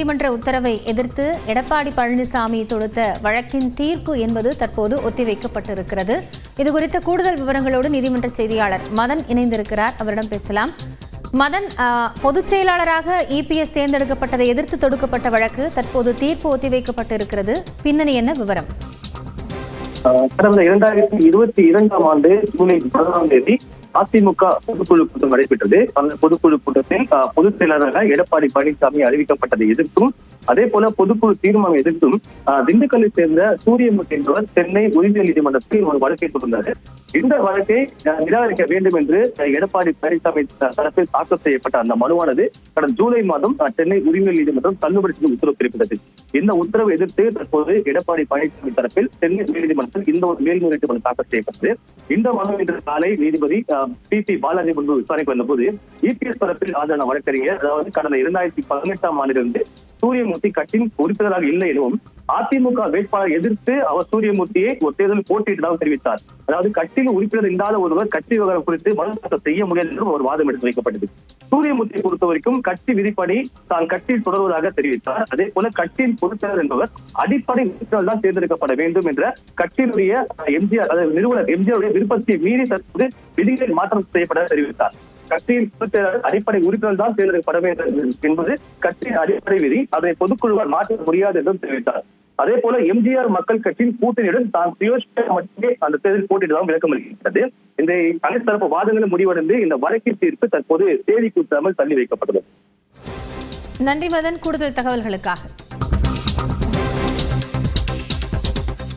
நீதிமன்ற உத்தரவை எதிர்த்து எடப்பாடி பழனிசாமி தொடுத்த வழக்கின் தீர்ப்பு என்பது தற்போது ஒத்திவைக்கப்பட்டிருக்கிறது. இது குறித்த கூடுதல் விவரங்களோடு நீதிமன்ற செய்தியாளர் மதன் இணைந்திருக்கிறார். அவரிடம் பேசலாம். மதன் பொதுச் செயலாளராக இபிஎஸ் தேர்ந்தெடுக்கப்பட்டதை எதிர்த்து தொடுக்கப்பட்ட வழக்கு தற்போது தீர்ப்பு ஒத்திவைக்கப்பட்டிருக்கிறது. பின்னணி என்ன விவரம்? கடந்த இரண்டாயிரத்தி இருபத்தி இரண்டாம் ஆண்டு ஜூலை பதினாறாம் தேதி அதிமுக பொதுக்குழு கூட்டம் நடைபெற்றது. அந்த பொதுக்குழு கூட்டத்தில் ஆஹ், பொதுச் செயலாளராக எடப்பாடி பழனிசாமி அறிவிக்கப்பட்டதை எதிர்த்தும் அதே போல பொதுக்குழு தீர்மானம் எதிர்த்தும் திண்டுக்கல்லை சேர்ந்த சூரியமுத்து என்பவர் சென்னை உரிமை நீதிமன்றத்தில் ஒரு வழக்கை தொடர்ந்தார் இந்த வழக்கை நிராகரிக்க வேண்டும் என்று எடப்பாடி பழனிசாமி தரப்பில் தாக்கல் செய்யப்பட்ட அந்த மனுவானது கடந்த ஜூலை மாதம் சென்னை உரிமை நீதிமன்றம் தள்ளுபடி செய்து உத்தரவு பிறப்பித்தது இந்த உத்தரவை எதிர்த்து தற்போது எடப்பாடி பழனிசாமி தரப்பில் சென்னை உயர்நீதிமன்றத்தில் இந்த ஒரு மேல்முறையீட்டு மனு தாக்கல் செய்யப்பட்டது. இந்த மனு இன்று காலை நீதிபதி பி பி பாலாஜி முன்பு விசாரணைக்கு வந்தபோது இபிஎஸ் தரப்பில் ஆஜரான வழக்கறிஞர் அதாவது கடந்த இரண்டாயிரத்தி பதினெட்டாம் ஆண்டிலிருந்து சூரியமூர்த்தி கட்சியின் உறுப்பினராக இல்லை எனவும் அதிமுக வேட்பாளர் எதிர்த்து அவர் சூரியமூர்த்தியை ஒரு தேர்தலில் போட்டியிட்டதாக தெரிவித்தார். அதாவது கட்சியில் உறுப்பினர் இல்லாத ஒருவர் கட்சி விவகாரம் குறித்து மனு செய்ய முடியாது என்றும் ஒரு வாதம் எடுத்து வைக்கப்பட்டது. சூரியமூர்த்தியை பொறுத்த வரைக்கும் கட்சி விதிப்படி தான் கட்சியில் தொடர்வதாக தெரிவித்தார். அதே போல கட்சியின் பொறுப்பினர் என்பவர் அடிப்படை உறுப்பினர் தான் தேர்ந்தெடுக்கப்பட வேண்டும் என்ற கட்சியினுடைய எம்ஜிஆர் அதாவது நிறுவனர் எம்ஜிஆருடைய விருப்பத்தை மீறி தற்போது விதிகளில் மாற்றம் செய்யப்பட தெரிவித்தார். கட்சியின் பொதுச்செயலாளர் அடிப்படை உறுப்பினர் தான் தேர்ந்தெடுக்கப்பட வேண்டும் என்பது கட்சியின் அடிப்படை விதி. அதனை பொதுக்குழுவால் மாற்ற முடியாது என்றும் தெரிவித்தார். அதே போல எம்ஜிஆர் மக்கள் கட்சியின் கூட்டணியுடன் தான் சுயோட்சியாக மட்டுமே அந்த தேர்தல் போட்டியிடலாம் விளக்கம் அளிக்கிறது இந்த அனைத்து தரப்பு வாதங்களும் முடிவடைந்து இந்த வழக்கின் தீர்ப்பு தற்போது தேதி கூட்டாமல் தள்ளி வைக்கப்பட்டுள்ளது. நன்றி மதன். கூடுதல் தகவல்களுக்காக.